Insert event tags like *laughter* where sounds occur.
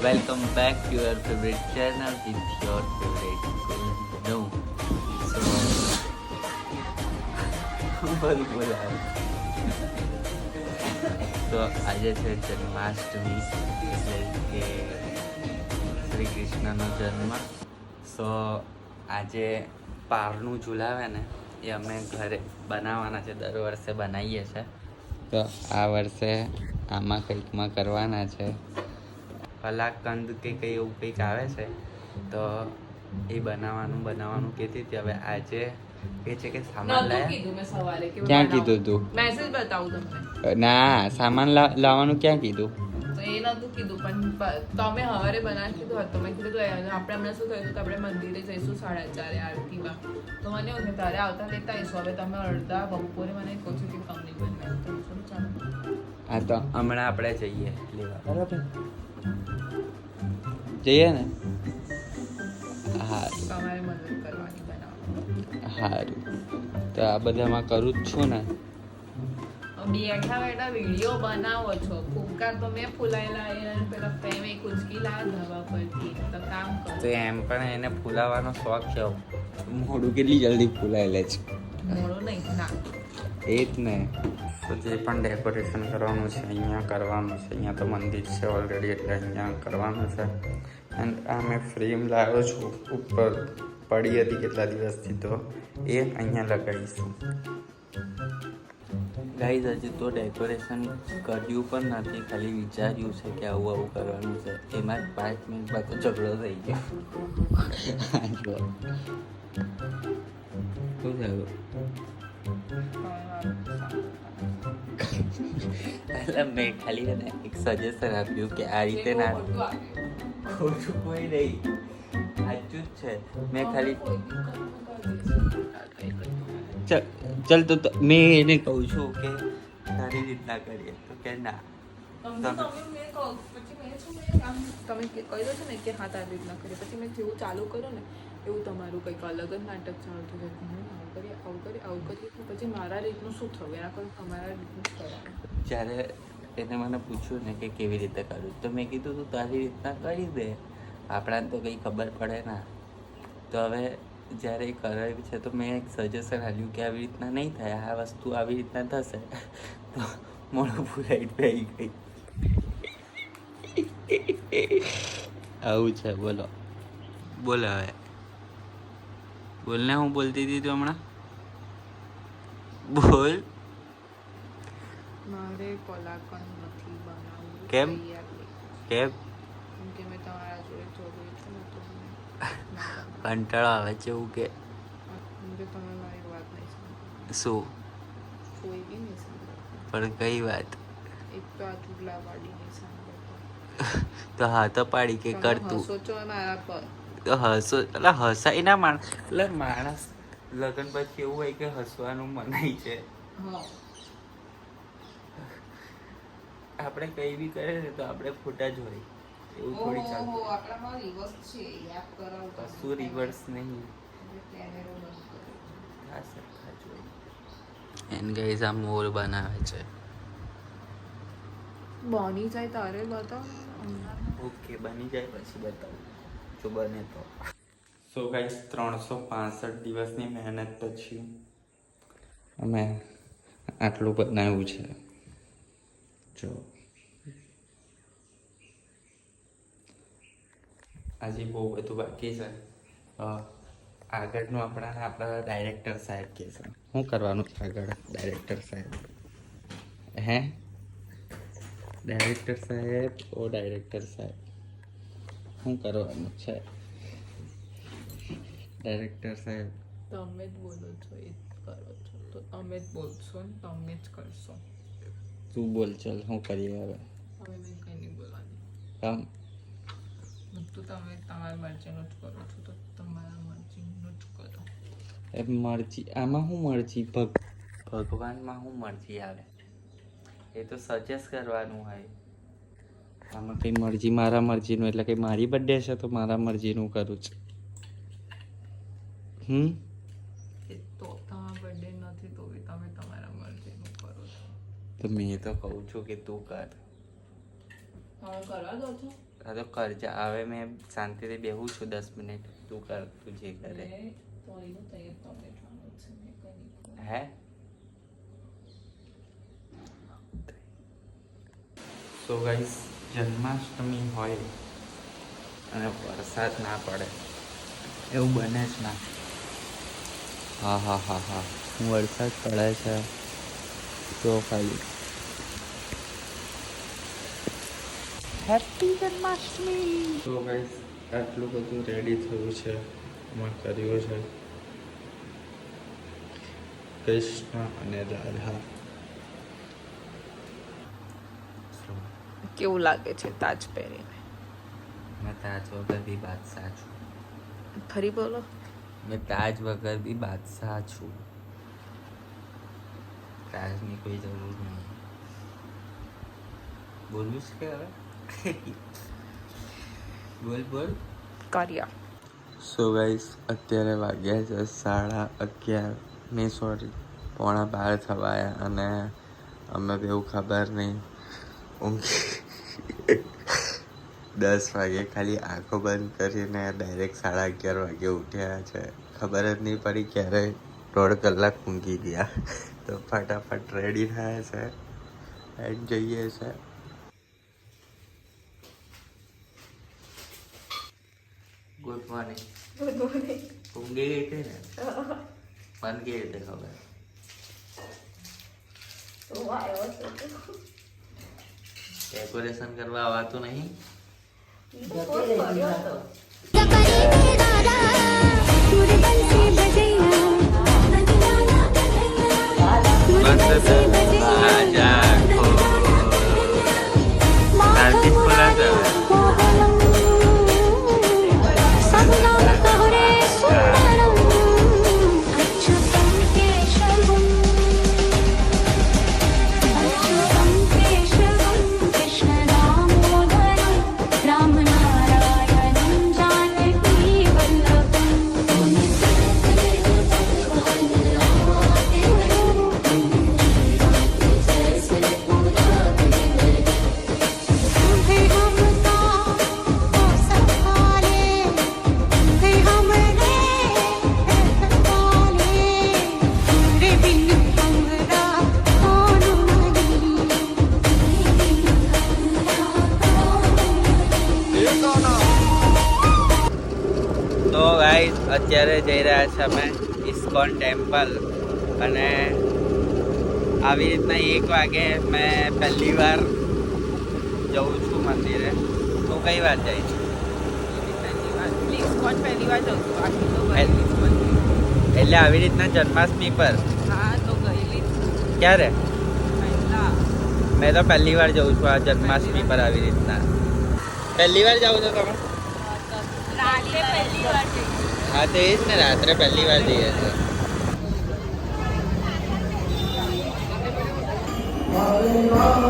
Welcome back to your favourite channel with your favourite નો બધું તો આજે છે જન્માષ્ટમી, એટલે કે શ્રી કૃષ્ણનો જન્મ. સો આજે પારનું ઝુલાવે ને, એ અમે ઘરે બનાવવાના છે. દર વર્ષે બનાવીએ છીએ તો આ વર્ષે આમાં કંઈકમાં કરવાના છે. કલાકંદ કે કંઈ એવું કંઈક આવે છે તો એ બનાવવાનું બનાવવાનું કહેતી હતી. હવે આજે કે છે કે સામાન લાયા. મેં સવારે ક્યાં કીધું તું? મેસેજ બતાવું તમને. ના સામાન લાવવાનું ક્યાં કીધું? તો એ નહોતું કીધું પણ તમે હવારે બનાવી કીધું હતું. મેં કીધું આપણે હમણાં શું થયું કે આપણે મંદિરે જઈશું સાડા ચારે આરતીમાં. તો મને એવું તારે આવતા લેતા આવીશું. હવે તમે અડધા બપોરે મને કહો છો કે બનાવી તો ચાલો. હા તો હમણાં આપણે જઈએ લેવા. બરાબર. જઈએ ને? સારું તો આ બધામાં કરું જ છું ને. બેઠા બેઠા વીડિયો બનાવો છો. ફૂંકા તો મેં ફૂલાયેલા પેલા પરથી. તો કામ તો એમ પણ એને ફૂલાવાનો શોખ છે. મોડું કેટલી જલ્દી ફૂલાઈ લે છે. મોડું નહીં ના. એ જ ને. તો જે પણ ડેકોરેશન કરવાનું છે અહીંયા કરવાનું છે અહીંયા તો મંદિર છે ઓલરેડી એટલે અહીંયા કરવાનું છે. એન્ડ આ મેં ફ્રેમ લાવ્યો છું ઉપર પડી હતી કેટલા દિવસથી તો. એ અહીંયા લગાવીશું. ગાઈઝ હજી તો ડેકોરેશન કર્યું પણ નથી ખાલી વિચાર્યું છે કે આવું આવું કરવાનું છે. એમાં જ પાંચ મિનિટમાં તો ઝઘડો થઈ ગયો. *laughs* શું થયું? એટલે મેં ખાલી એને એક સજેશન આપ્યું કે આ રીતે ના ખોટું કોઈ નહીં. સાચું જ છે. મેં ખાલી ચલ તો- મેં એને કહું છું કે તારી રીતના કરીએ. તો કે ના. તમે કહી દો છો ને કે હા તારી રીતના કરીએ. પછી મેં જેવું ચાલુ કર્યું ને એવું તમારું કંઈક અલગ જ નાટક ચાલતું જાય હું આવું કરીએ આવું કરીએ આવું કરીએ. તો પછી મારા રીતનું શું થયું? એના કરતાં તમારા રીતનું જ્યારે એને મને પૂછ્યું ને કે કેવી રીતે કરું તો મેં કીધું તું તારી રીતના કરી દે. આપણાને તો કંઈ ખબર પડે ના. તો હવે જ્યારે એ કરાવ્યું છે તો મેં એક સજેશન આપ્યું કે આવી રીતના નહીં થાય આ વસ્તુ આવી રીતના થશે. તો મોડું ફૂલાઈ થઈ ગઈ. આવું છે બોલો. બોલો હવે. બોલને હું બોલતી હતી તું હમણાં? બોલ. મારે કલાકંદ નથી બનાવવું. કેમ? કેમ? કે મેં તમારા જોડે જોયું છું ને તો *laughs* ના. કંટાળો આવે છે એવું કે. તમે મારી વાત નહીં સમજો શું? કોઈ બી નહીં સમજો પણ કઈ વાત? એક તો આ ચૂગલાવાડી નહીં સાંભળતો. *laughs* તો હા તો પાડી કે કરતું છો મારા પર. હસો એટલે હસાય ના માણસ એટલે માણસ લગ્ન પછી એવું હોય કે હસવાનું મનાય છે. આપણે કઈ બી કરે ને તો આપણે ખોટા જ હોય. એવું થોડી. કશું રિવર્સ નહીં. એન ગઈઝ આ મોર બનાવે છે. બની જાય તારે બતાવ. ઓકે બની જાય પછી બતાવું. જો બને તો. સો ગાઈસ ત્રણસો પાસઠ દિવસની મહેનત પછી અમે આટલું બનાવ્યું છે. જો. હજી બહુ બધું બાકી છે. આગળનું આપણા આપણા ડાયરેક્ટર સાહેબ કહે છે. શું કરવાનું છે આગળ ડાયરેક્ટર સાહેબ? હે? ડાયરેક્ટર સાહેબ, ઓ ડાયરેક્ટર સાહેબ. શું કરવાનું છે? ડાયરેક્ટર સાહેબ. તમે જ બોલો છો એ કરો છો. તો તમે જ બોલશો ને તમે જ કરશો. તું બોલ ચલ શું કરીએ હવે. હવે મેં કંઈ નહીં બોલવાની. કામ? બધું તમે તમારી મરજીનું જ કરો છો તો તમારા મરજીનું જ કરો. એ મરજી આમાં શું મરજી? ભગ ભગવાનમાં શું મરજી આવે? એ તો સજેસ્ટ કરવાનું હોય. આમાં કઈ મરજી મારા મરજીનું એટલે કંઈ મારી બર્થડે છે તો મારા મરજીનું કરું છું. હમ? તો મેં તો કહું છું કે તું કર. હા તો કરજા. હવે મેં શાંતિથી બેહું છું દસ મિનિટ. તું કર તું જે કરે. કરી હે? સો ગાઈસ જન્માષ્ટમી હોય અને વરસાદ ના પડે એવું બને જ ના. હા હા હા હા. વરસાદ પડે છે તો ખાલી. હેપી જન્માષ્ટમી. તો ગાઈસ આટલું બધું રેડી થયું છે મેં કર્યું છે. કૃષ્ણ અને રાધા. કેવું લાગે છે તાજ પહેરીને? મેં તાજ વગર બી બાદશાહ છું. ફરી બોલો. મેં તાજ વગર બી બાદશાહ છું. તાજની કોઈ જરૂર નહીં. બોલવું છે કે હવે? બોલ બોલ. કર્યા. સો ગાઈસ અત્યારે વાગ્યા છે સાડા અગિયાર. ને સોરી પોણા બાર થવાયા અને અમે બેવું ખબર નહીં. ઊંઘી દસ વાગે ખાલી આંખો બંધ કરીને ડાયરેક્ટ સાડા અગિયાર વાગે ઉઠ્યા છે. ખબર જ નહીં પડી ક્યારે દોઢ કલાક ઊંઘી ગયા. તો ફટાફટ રેડી થયા છે એન્ડ જઈએ છે. ગુડ મોર્નિંગ ઊંઘી ગઈ હતી ને? મને કેવી રીતે ખબર. ડેકોરેશન કરવા આવતું નહીં. રાજા અત્યારે જઈ રહ્યા છે અમે ઇસ્કોન ટેમ્પલ. અને આવી રીતના એક વાગે મેં પહેલી વાર જઉં છું મંદિરે. તો કઈ વાર જાય છે. એટલે આવી રીતના જન્માષ્ટમી પર? હા તો ક્યારે? મેં તો પહેલી વાર જઉં છું આ જન્માષ્ટમી પર આવી રીતના. પહેલી વાર જાઉં છો તમે? પહેલી વાર જઈ. હા તો એ જ ને રાત્રે પહેલી વાર જઈએ છે Oh